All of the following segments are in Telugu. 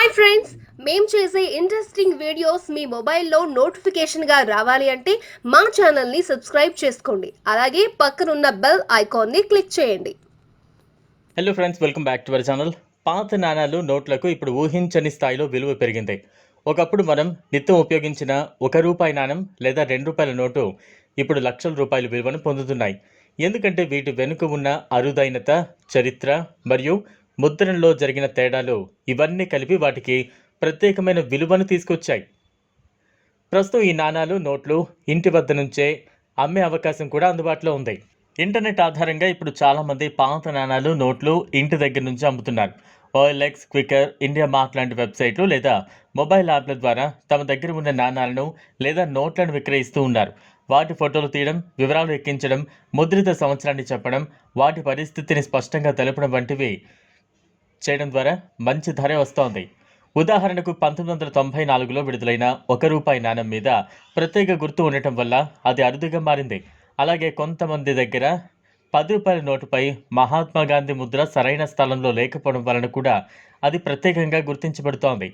హాయ్ ఫ్రెండ్స్ మేము చేసే ఇంట్రెస్టింగ్ వీడియోస్ మీ మొబైల్లో నోటిఫికేషన్గా రావాలి అంటే మా ఛానల్ని సబ్స్క్రైబ్ చేసుకోండి. అలాగే పక్కనున్న బెల్ ఐకాన్ని క్లిక్ చేయండి. Hello friends welcome back to our channel పాత నాణాలు నోట్లకు ఇప్పుడు ఊహించని స్థాయిలో విలువ పెరిగింది. ఒకప్పుడు మనం నిత్యం ఉపయోగించిన ఒక రూపాయి నాణం లేదా రెండు రూపాయల నోటు ఇప్పుడు లక్షల రూపాయల విలువను పొందుతున్నాయి. ఎందుకంటే వీటి వెనుక ఉన్న అరుదైనత చరిత్ర మరియు ముద్రణలో జరిగిన తేడాలు ఇవన్నీ కలిపి వాటికి ప్రత్యేకమైన విలువను తీసుకొచ్చాయి. ప్రస్తుతం ఈ నాణాలు నోట్లు ఇంటి వద్ద నుంచే అమ్మే అవకాశం కూడా అందుబాటులో ఉంది. ఇంటర్నెట్ ఆధారంగా ఇప్పుడు చాలామంది పాత నాణాలు నోట్లు ఇంటి దగ్గర నుంచి అమ్ముతున్నారు. ఓఎల్ఎక్స్ క్వికర్ ఇండియా మార్క్ లాంటి వెబ్సైట్లు లేదా మొబైల్ యాప్ల ద్వారా తమ దగ్గర ఉన్న నాణాలను లేదా నోట్లను విక్రయిస్తూ ఉన్నారు. వాటి ఫోటోలు తీయడం వివరాలు ఎక్కించడం ముద్రిత సంవత్సరాన్ని చెప్పడం వాటి పరిస్థితిని స్పష్టంగా తెలపడం వంటివి చేయడం ద్వారా మంచి ధర వస్తోంది. ఉదాహరణకు పంతొమ్మిది వందల తొంభై నాలుగులో విడుదలైన ఒక రూపాయి నాణం మీద ప్రత్యేక గుర్తు ఉండటం వల్ల అది అరుదుగా మారింది. అలాగే కొంతమంది దగ్గర పది రూపాయల నోటుపై మహాత్మా గాంధీ ముద్ర సరైన స్థలంలో లేకపోవడం వలన కూడా అది ప్రత్యేకంగా గుర్తించబడుతోంది.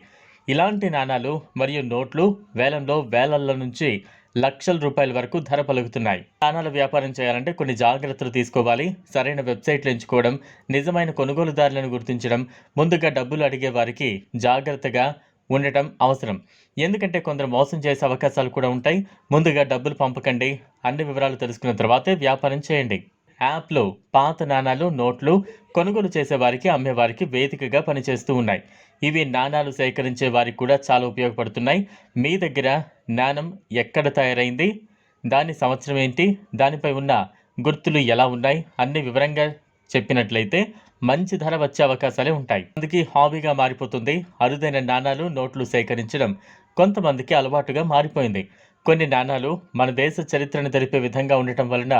ఇలాంటి నాణాలు మరియు నోట్లు వేలంలో వేలల్ల నుంచి లక్షల రూపాయల వరకు ధర పలుకుతున్నాయి. స్థానాల వ్యాపారం చేయాలంటే కొన్ని జాగ్రత్తలు తీసుకోవాలి. సరైన వెబ్సైట్లు ఎంచుకోవడం నిజమైన కొనుగోలుదారులను గుర్తించడం ముందుగా డబ్బులు అడిగే వారికి జాగ్రత్తగా ఉండటం అవసరం. ఎందుకంటే కొందరు మోసం చేసే అవకాశాలు కూడా ఉంటాయి. ముందుగా డబ్బులు పంపకండి. అన్ని వివరాలు తెలుసుకున్న తర్వాతే వ్యాపారం చేయండి. యాప్లు పాత నాణాలు నోట్లు కొనుగోలు చేసేవారికి అమ్మేవారికి వేదికగా పనిచేస్తూ ఉన్నాయి. ఇవి నాణాలు సేకరించే వారికి కూడా చాలా ఉపయోగపడుతున్నాయి. మీ దగ్గర నాణం ఎక్కడ తయారైంది? దాని సంవత్సరం ఏంటి? దానిపై ఉన్న గుర్తులు ఎలా ఉన్నాయి? అన్ని వివరంగా చెప్పినట్లయితే మంచి ధర వచ్చే అవకాశాలే ఉంటాయి. అందుకే హాబీగా మారిపోతుంది. అరుదైన నాణాలు నోట్లు సేకరించడం కొంతమందికి అలవాటుగా మారిపోయింది. కొన్ని నాణాలు మన దేశ చరిత్రను తెలిపే విధంగా ఉండటం వలన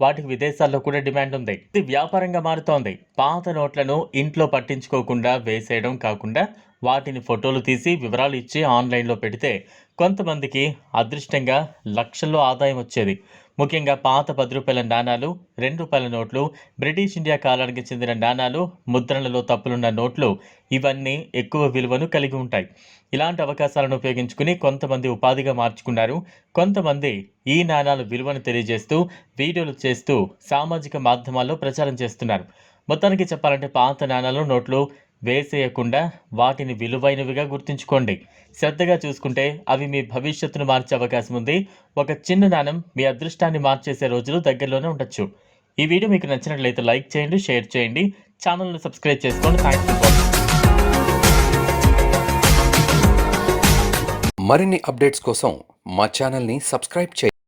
వాటికి విదేశాల్లో కూడా డిమాండ్ ఉంది. ఇది వ్యాపారంగా మారుతోంది. పాత నోట్లను ఇంట్లో పట్టించుకోకుండా వేసేయడం కాకుండా వాటిని ఫోటోలు తీసి వివరాలు ఇచ్చి ఆన్లైన్లో పెడితే కొంతమందికి అదృష్టంగా లక్షల్లో ఆదాయం వచ్చేది. ముఖ్యంగా పాత పది రూపాయల నాణాలు రెండు రూపాయల నోట్లు బ్రిటిష్ ఇండియా కాలానికి చెందిన నాణాలు ముద్రణలో తప్పులున్న నోట్లు ఇవన్నీ ఎక్కువ విలువను కలిగి ఉంటాయి. ఇలాంటి అవకాశాలను ఉపయోగించుకుని కొంతమంది ఉపాధిగా మార్చుకున్నారు. కొంతమంది ఈ నాణాల విలువను తెలియజేస్తూ వీడియోలు చేస్తూ సామాజిక మాధ్యమాల్లో ప్రచారం చేస్తున్నారు. మొత్తానికి చెప్పాలంటే పాత నాణాలు నోట్లు వేసేయకుండా వాటిని విలువైనవిగా గుర్తుంచుకోండి. శ్రద్ధగా చూసుకుంటే అవి మీ భవిష్యత్తును మార్చే అవకాశం ఉంది. ఒక చిన్న నాణం మీ అదృష్టాన్ని మార్చేసే రోజులు దగ్గరలోనే ఉండొచ్చు. ఈ వీడియో మీకు నచ్చినట్లయితే లైక్ చేయండి షేర్ చేయండి. ఛానల్ను సబ్స్క్రైబ్ చేసుకోండి. Thanks for watching. మరిన్ని అప్డేట్స్ కోసం మా ఛానల్ని సబ్స్క్రైబ్ చేయండి.